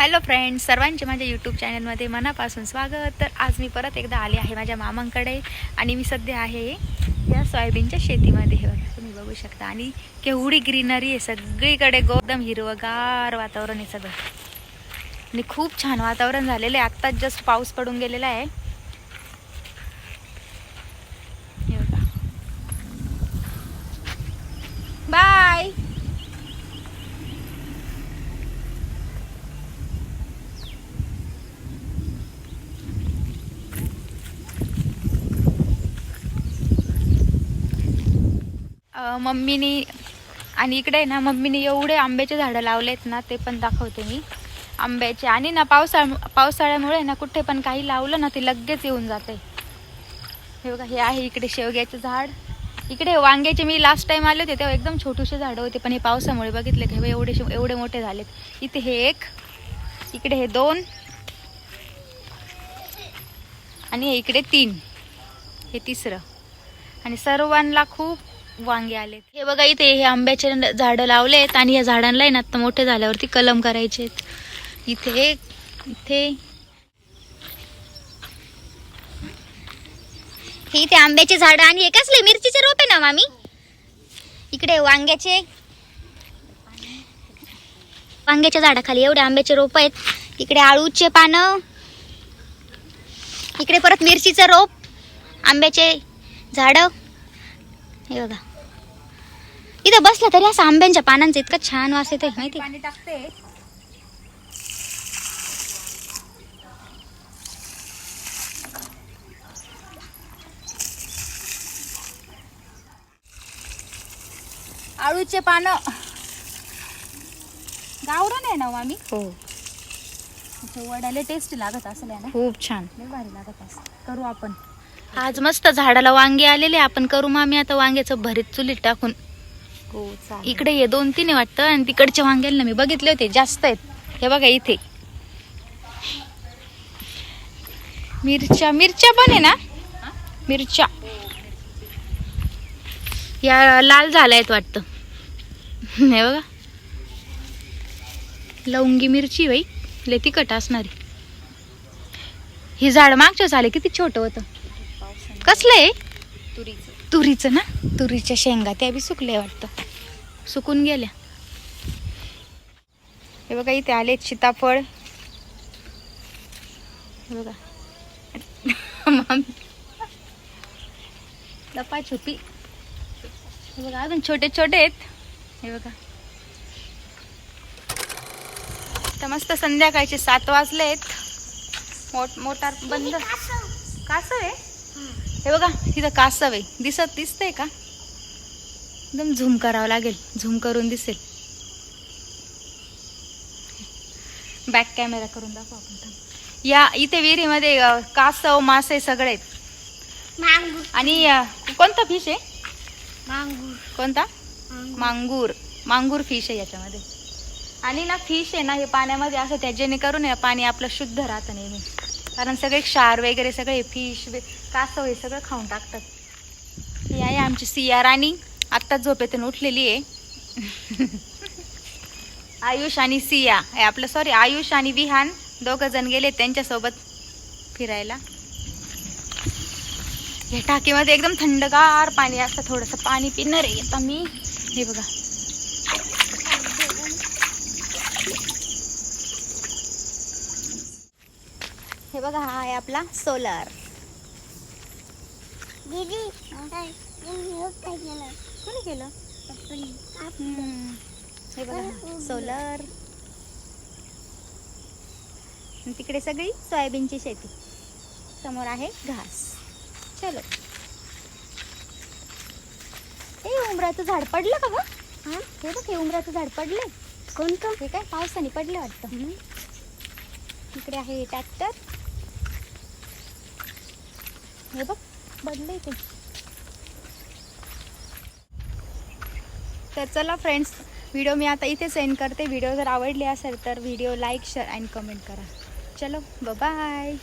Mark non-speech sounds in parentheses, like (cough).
Hello friends सर्वांचे माझ्या YouTube चॅनलमध्ये मनापासून स्वागत. तर आज मी परत एकदा आले आहे माझ्या मामांकडे आणि मी सध्या आहे या सोयाबीनच्या शेतीमध्ये. तुम्ही बघू शकता. आणि केवढी ग्रीनरी आहे. सगळीकडे गोदम हिरवगार वातावरण आहे सगळं. आणि खूप छान वातावरण झालेलं आहे. आत्ताच जस्ट पाऊस पडून गेलेला आहे हे बघा बाय अ, मम्मीनी आणि इकडे आहे ना मम्मीने एवढे आंब्याचे झाडं लावलेत ना ते पण दाखवते मी. आंब्याचे. आणि ना पावसाळ्या पावसाळ्यामुळे ना कुठे पण काही लावलं ना ते लगेच येऊन जाते. हे बघा हे आहे इकडे शेवग्याचं झाड. इकडे वांग्याचे मी लास्ट टाईम आले होते तेव्हा एकदम छोटेसे झाडं होते पण हे पावसामुळे बघितले की हे एवढे एवढे मोठे झालेत. इथे हे एक इकडे हे दोन आणि हे इकडे तीन हे तिसरं. आणि सर्वांना खूप वांगे आलेत. हे बघा इथे हे आंब्याचे न- झाडं लावलेत आणि या झाडांना आहे ना आता मोठे झाल्यावरती कलम करायचे इथे इथे. हे इथे आंब्याचे झाड आणि हे कसले? मिरचीचे रोप आहे ना मामी? इकडे वांग्याचे. वांग्याच्या झाडाखाली एवढे आंब्याचे रोप आहेत. इकडे आळूचे पानं. इकडे परत मिरचीचं रोप. आंब्याचे झाडं. हे बघा. इथं बसलं तरी असं आंब्यांच्या पानांचं इतकं छान वास येतोय माहिती पाणी टाकते. आळूचे पानं. गावरण आहे ना मामी हो. वड्याला टेस्ट लागत असेल आहे ना खूप छान. लय भारी लागत असं करू आपण. आज मस्त झाडाला वांगे आलेले आपण करू मामी आता वांग्याचं भरीत चुलीत टाकून. हो इकडे हे दोन तीन वाटतं आणि तिकडच्या वांग्याला मी बघितले होते जास्त आहेत. हे बघा इथे. मिरच्या मिरच्या पण आहे ना? मिरच्या. या लाल झाल्या आहेत वाटतं. हे बघा. लवंगी मिरची बाई लय तिखट असणारी. हे झाड मागच्या झाले किती छोटं होतं. कसलं आहे? तुरीचं. तुरीचं ना? तुरीच्या शेंगा त्या बी सुकल्या वाटतं. सुकून गेल्या. हे बघा इथे आले सीताफळ. हे बघा. (laughs) मामी. लपाछुपी हे बघा अजून छोटे छोटे आहेत. हे बघा. तर मस्त संध्याकाळचे सात वाजलेत. मोठ मोटार बंद. कासव आहे? हे बघा तिथं कासव आहे. दिसत दिसतंय का? एकदम झूम करावं लागेल. झूम करून दिसेल. बॅक कॅमेरा करून दाखव आपण. या इथे विहिरीमध्ये कासव मासे सगळे आहेत. आणि कोणता फिश आहे? मांगूर. कोणता? मांगूर. मांगूर. फिश आहे याच्यामध्ये. आणि ना फिश आहे ना हे पाण्यामध्ये असं त्या जेणेकरून पाणी आपलं शुद्ध राहतं नेहमी. कारण सगळे क्षार वगैरे सगळे फिश कासव हे सगळं खाऊन टाकतात. ही आहे आमची सिया राणी. आत्ताच झोपेतून उठलेली आहे. (laughs) आयुष आणि सिया. हे आपलं सॉरी आयुष आणि विहान दोघं जण गेले त्यांच्यासोबत फिरायला. या टाकीमध्ये एकदम थंडगार पाणी असतं थोडंसं पाणी पिणार आहे. आता मी हे बघा. हे बघा हा आहे आपला सोलर दीदी कोणी केलं. हे बघा सोलर तिकडे सगळी सोयाबीनची शेती. समोर आहे घास. चलो. हे उमराचं झाड पडलं का ग? हे? बघ हे उमराचं झाड पडले कोणतं? हे काय पावसाने पडले वाटतं. इकडे आहे ट्रॅक्टर हे बघ पडले ते. तर चला फ्रेंड्स व्हिडिओ मी आता इथे सेंड करते. व्हिडिओ जर आवडली असेल तर video like share and comment करा. चलो बाय